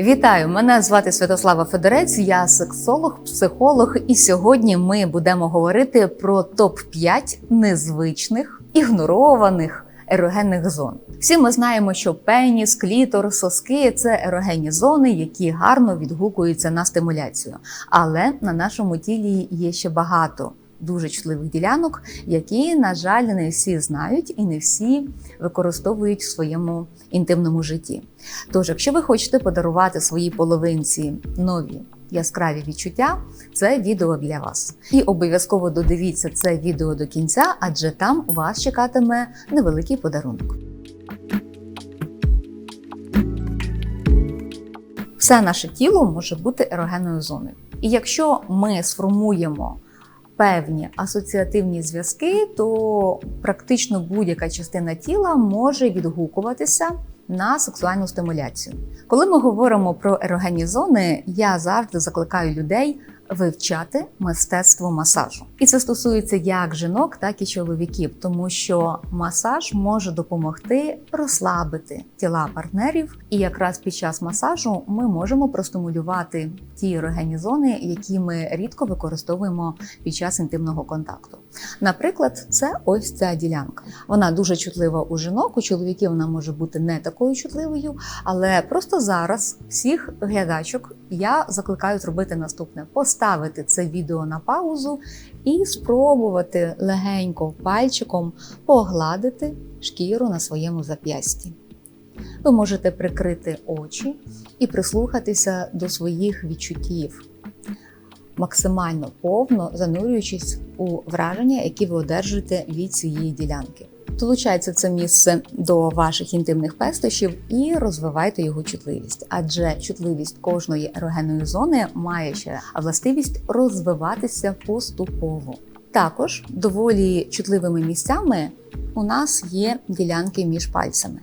Вітаю! Мене звати Святослава Федорець, я сексолог, психолог, і сьогодні ми будемо говорити про топ 5 незвичних ігнорованих ерогенних зон. Всі ми знаємо, що пеніс, клітор, соски це ерогенні зони, які гарно відгукуються на стимуляцію. Але на нашому тілі є ще багато дуже чутливих ділянок, які, на жаль, не всі знають і не всі використовують в своєму інтимному житті. Тож, якщо ви хочете подарувати своїй половинці нові яскраві відчуття, це відео для вас. І обов'язково додивіться це відео до кінця, адже там вас чекатиме невеликий подарунок. Все наше тіло може бути ерогенною зоною. І якщо ми сформуємо певні асоціативні зв'язки, то практично будь-яка частина тіла може відгукуватися на сексуальну стимуляцію. Коли ми говоримо про ерогенні зони, я завжди закликаю людей вивчати мистецтво масажу. І це стосується як жінок, так і чоловіків, тому що масаж може допомогти розслабити тіла партнерів, і якраз під час масажу ми можемо простимулювати ті ерогенні зони, які ми рідко використовуємо під час інтимного контакту. Наприклад, це ось ця ділянка. Вона дуже чутлива у жінок, у чоловіків вона може бути не такою чутливою, але просто зараз всіх глядачок я закликаю зробити наступне: поставити це відео на паузу і спробувати легенько пальчиком погладити шкіру на своєму зап'ясті. Ви можете прикрити очі і прислухатися до своїх відчуттів, максимально повно занурюючись у враження, які ви одержуєте від цієї ділянки. Долучайте це місце до ваших інтимних пестощів і розвивайте його чутливість, адже чутливість кожної ерогенної зони має ще властивість розвиватися поступово. Також доволі чутливими місцями у нас є ділянки між пальцями,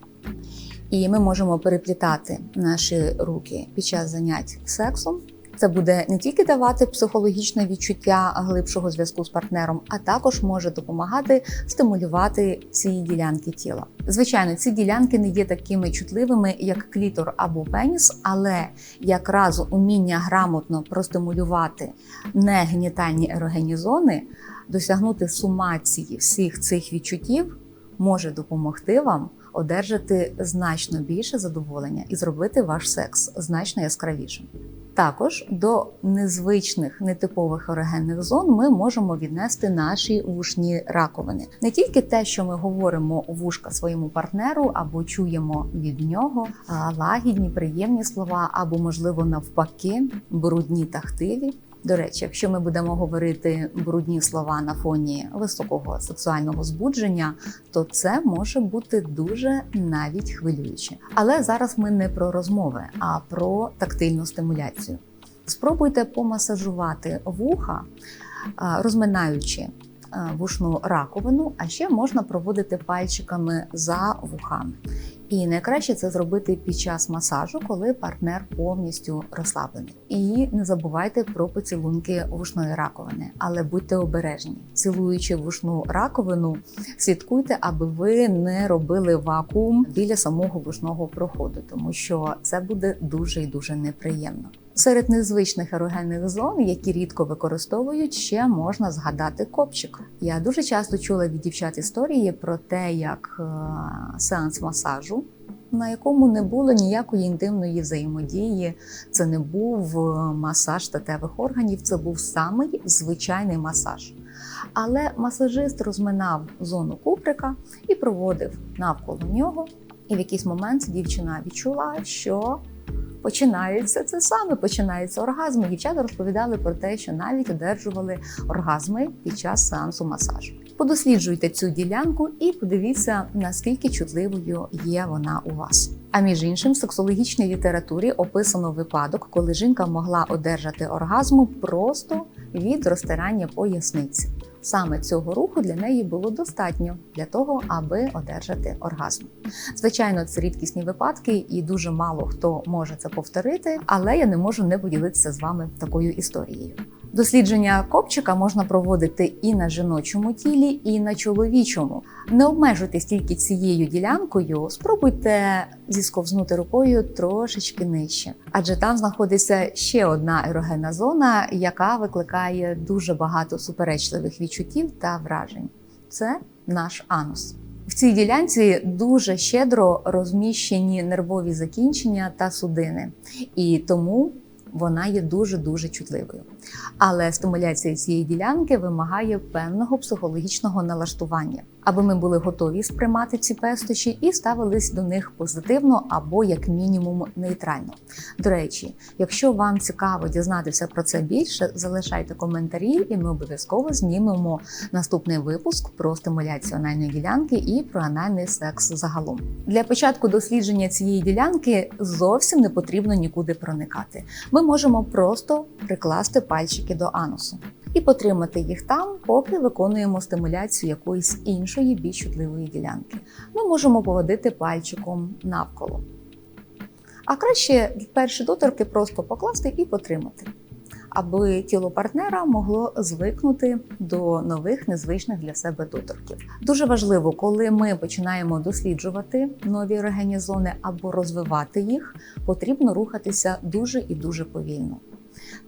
і ми можемо переплітати наші руки під час занять сексом. Це буде не тільки давати психологічне відчуття глибшого зв'язку з партнером, а також може допомагати стимулювати ці ділянки тіла. Звичайно, ці ділянки не є такими чутливими, як клітор або пеніс, але якраз уміння грамотно простимулювати негенітальні ерогенні зони, досягнути сумації всіх цих відчуттів може допомогти вам одержати значно більше задоволення і зробити ваш секс значно яскравішим. Також до незвичних нетипових орогенних зон ми можемо віднести наші вушні раковини. Не тільки те, що ми говоримо вушка своєму партнеру або чуємо від нього а лагідні, приємні слова, або, можливо, навпаки, брудні та хтиві. До речі, якщо ми будемо говорити брудні слова на фоні високого сексуального збудження, то це може бути дуже навіть хвилююче. Але зараз ми не про розмови, а про тактильну стимуляцію. Спробуйте помасажувати вуха, розминаючи вушну раковину, а ще можна проводити пальчиками за вухами. І найкраще це зробити під час масажу, коли партнер повністю розслаблений. І не забувайте про поцілунки вушної раковини, але будьте обережні. Цілуючи вушну раковину, слідкуйте, аби ви не робили вакуум біля самого вушного проходу, тому що це буде дуже і дуже неприємно. Серед незвичних ерогенних зон, які рідко використовують, ще можна згадати копчик. Я дуже часто чула від дівчат історії про те, як е, сеанс масажу, на якому не було ніякої інтимної взаємодії. Це не був е, масаж статевих органів, це був самий звичайний масаж. Але масажист розминав зону куприка і проводив навколо нього. І в якийсь момент дівчина відчула, що починається це саме, починається оргазм. Дівчата розповідали про те, що навіть одержували оргазми під час сеансу масажу. Подосліджуйте цю ділянку і подивіться, наскільки чутливою є вона у вас. А між іншим, в сексологічній літературі описано випадок, коли жінка могла одержати оргазм просто від розтирання поясниці. Саме цього руху для неї було достатньо для того, аби одержати оргазм. Звичайно, це рідкісні випадки, і дуже мало хто може це повторити, але я не можу не поділитися з вами такою історією. Дослідження копчика можна проводити і на жіночому тілі, і на чоловічому. Не обмежуйтесь тільки цією ділянкою, спробуйте зісковзнути рукою трошечки нижче, адже там знаходиться ще одна ерогенна зона, яка викликає дуже багато суперечливих відчуттів та вражень. Це наш анус. В цій ділянці дуже щедро розміщені нервові закінчення та судини, і тому вона є дуже дуже чутливою. Але стимуляція цієї ділянки вимагає певного психологічного налаштування, аби ми були готові сприймати ці пестощі і ставились до них позитивно або як мінімум нейтрально. До речі, якщо вам цікаво дізнатися про це більше, залишайте коментарі, і ми обов'язково знімемо наступний випуск про стимуляцію анальної ділянки і про анальний секс загалом. Для початку дослідження цієї ділянки зовсім не потрібно нікуди проникати. Ми можемо просто прикласти пальчики до анусу і потримати їх там, поки виконуємо стимуляцію якоїсь іншої більш чутливої ділянки. Ми можемо поводити пальчиком навколо. А краще перші доторки просто покласти і потримати, аби тіло партнера могло звикнути до нових незвичних для себе доторків. Дуже важливо, коли ми починаємо досліджувати нові ерогенні зони або розвивати їх, потрібно рухатися дуже і дуже повільно.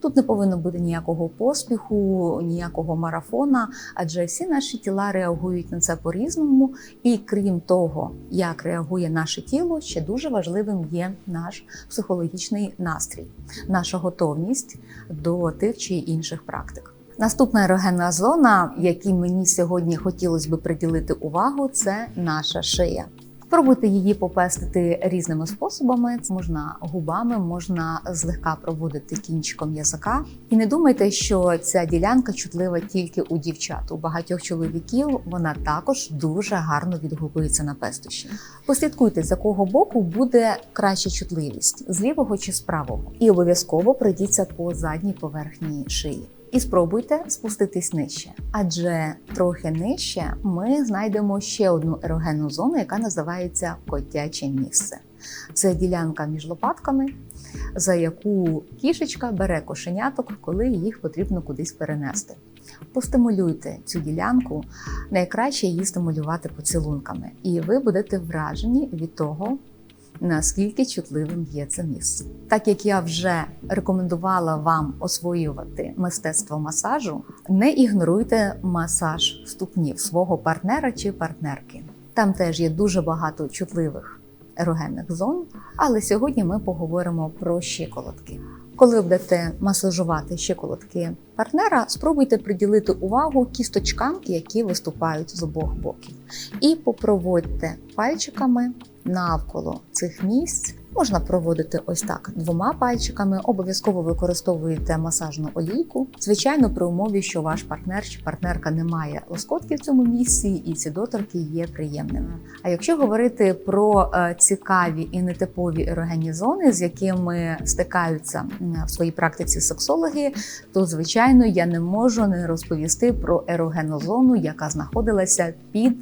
Тут не повинно бути ніякого поспіху, ніякого марафона, адже всі наші тіла реагують на це по-різному. І крім того, як реагує наше тіло, ще дуже важливим є наш психологічний настрій, наша готовність до тих чи інших практик. Наступна ерогенна зона, якій мені сьогодні хотілося би приділити увагу, це наша шия. Спробуйте її попестити різними способами. Можна губами, можна злегка проводити кінчиком язика. І не думайте, що ця ділянка чутлива тільки у дівчат. У багатьох чоловіків вона також дуже гарно відгукується на пестощі. Послідкуйте, з якого боку буде краща чутливість з лівого чи з правого, і обов'язково пройдіться по задній поверхні шиї. І спробуйте спуститись нижче, адже трохи нижче ми знайдемо ще одну ерогенну зону, яка називається котяче місце. Це ділянка між лопатками, за яку кішечка бере кошеняток, коли їх потрібно кудись перенести. Постимулюйте цю ділянку, найкраще її стимулювати поцілунками, і ви будете вражені від того, наскільки чутливим є це місце. Так як я вже рекомендувала вам освоювати мистецтво масажу, не ігноруйте масаж ступнів свого партнера чи партнерки. Там теж є дуже багато чутливих ерогенних зон, але сьогодні ми поговоримо про щиколотки. Коли ви будете масажувати щиколотки партнера, спробуйте приділити увагу кісточкам, які виступають з обох боків, і попроводьте пальчиками навколо цих місць. Можна проводити ось так двома пальчиками. Обов'язково використовуєте масажну олійку. Звичайно, при умові, що ваш партнер чи партнерка не має лоскотки в цьому місці, і ці доторки є приємними. А якщо говорити про е, цікаві і нетипові ерогенні зони, з якими стикаються в своїй практиці сексологи, то звичайно я не можу не розповісти про ерогенну зону, яка знаходилася під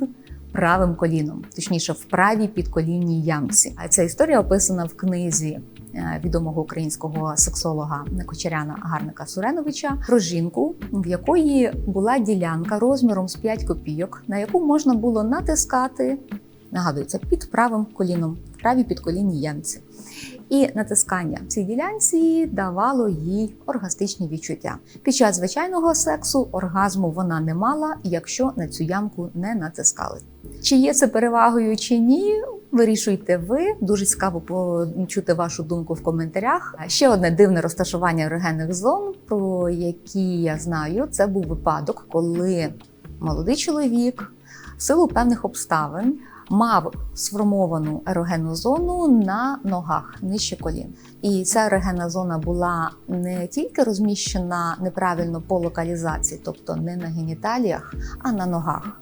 правим коліном, точніше, в правій підколінній ямці. А ця історія описана в книзі е, відомого українського сексолога Кочеряна Гарника Суреновича про жінку, в якої була ділянка розміром з 5 копійок, на яку можна було натискати. Нагадується, під правим коліном, правій підколінній ямці. І натискання в цій ділянці давало їй оргастичні відчуття. Під час звичайного сексу оргазму вона не мала, якщо на цю ямку не натискали. Чи є це перевагою чи ні? Вирішуйте ви. Дуже цікаво почути вашу думку в коментарях. Ще одне дивне розташування ерогенних зон, про які я знаю, це був випадок, коли молодий чоловік в силу певних обставин мав сформовану ерогенну зону на ногах нижче колін. І ця ерогенна зона була не тільки розміщена неправильно по локалізації, тобто не на геніталіях, а на ногах.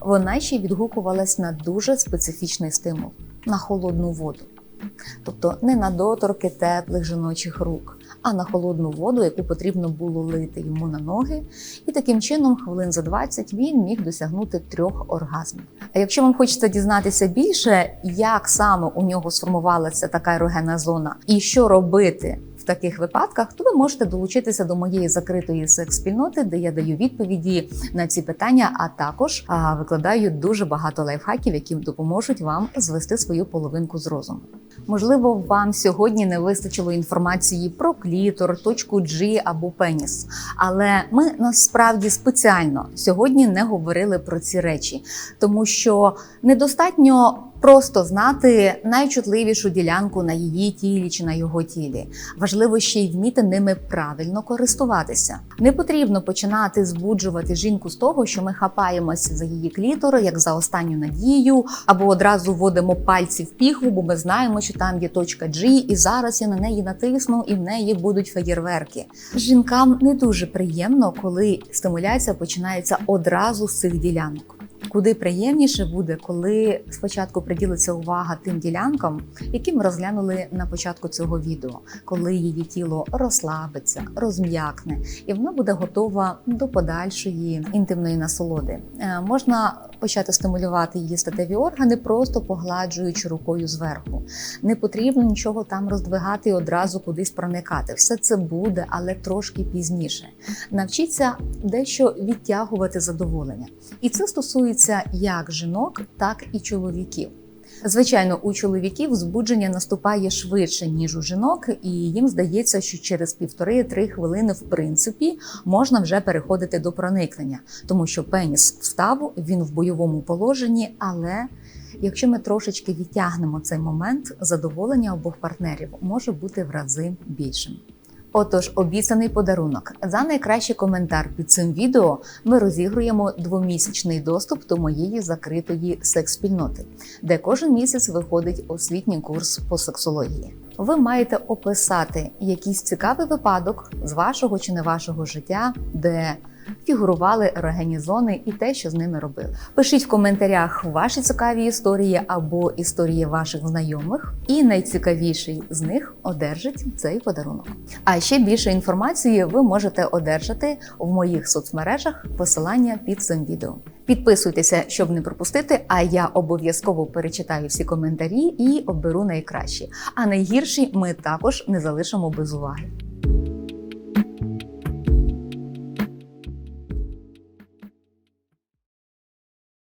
Вона ще відгукувалась на дуже специфічний стимул на холодну воду. Тобто не на доторки теплих жіночих рук, а на холодну воду, яку потрібно було лити йому на ноги. І таким чином, хвилин за 20 він міг досягнути трьох оргазмів. А якщо вам хочеться дізнатися більше, як саме у нього сформувалася така ерогенна зона, і що робити в таких випадках, то ви можете долучитися до моєї закритої секс-спільноти, де я даю відповіді на ці питання, а також викладаю дуже багато лайфхаків, які допоможуть вам звести свою половинку з розуму. Можливо, вам сьогодні не вистачило інформації про клітор, точку G або пеніс, але ми насправді спеціально сьогодні не говорили про ці речі, тому що недостатньо просто знати найчутливішу ділянку на її тілі чи на його тілі. Важливо ще й вміти ними правильно користуватися. Не потрібно починати збуджувати жінку з того, що ми хапаємося за її клітор, як за останню надію, або одразу вводимо пальці в піхву, бо ми знаємо, що там є точка G, і зараз я на неї натисну, і в неї будуть феєрверки. Жінкам не дуже приємно, коли стимуляція починається одразу з цих ділянок. Куди приємніше буде, коли спочатку приділиться увага тим ділянкам, які ми розглянули на початку цього відео, коли її тіло розслабиться, розм'якне, і вона буде готова до подальшої інтимної насолоди. Е, Можна почати стимулювати її статеві органи, просто погладжуючи рукою зверху. Не потрібно нічого там роздвигати і одразу кудись проникати. Все це буде, але трошки пізніше. Навчіться дещо відтягувати задоволення. І це стосується як жінок, так і чоловіків. Звичайно, у чоловіків збудження наступає швидше, ніж у жінок, і їм здається, що через півтори-три хвилини, в принципі, можна вже переходити до проникнення, тому що пеніс встав, він в бойовому положенні, але якщо ми трошечки відтягнемо цей момент, задоволення обох партнерів може бути в рази більшим. Отож, обіцяний подарунок. За найкращий коментар під цим відео ми розігруємо двомісячний доступ до моєї закритої секс-спільноти, де кожен місяць виходить освітній курс по сексології. Ви маєте описати якийсь цікавий випадок з вашого чи не вашого життя, де фігурували ерогенні зони і те, що з ними робили. Пишіть в коментарях ваші цікаві історії або історії ваших знайомих, і найцікавіший з них одержить цей подарунок. А ще більше інформації ви можете одержати в моїх соцмережах. Посилання під цим відео. Підписуйтеся, щоб не пропустити. А я обов'язково перечитаю всі коментарі і оберу найкращі. А найгірші ми також не залишимо без уваги.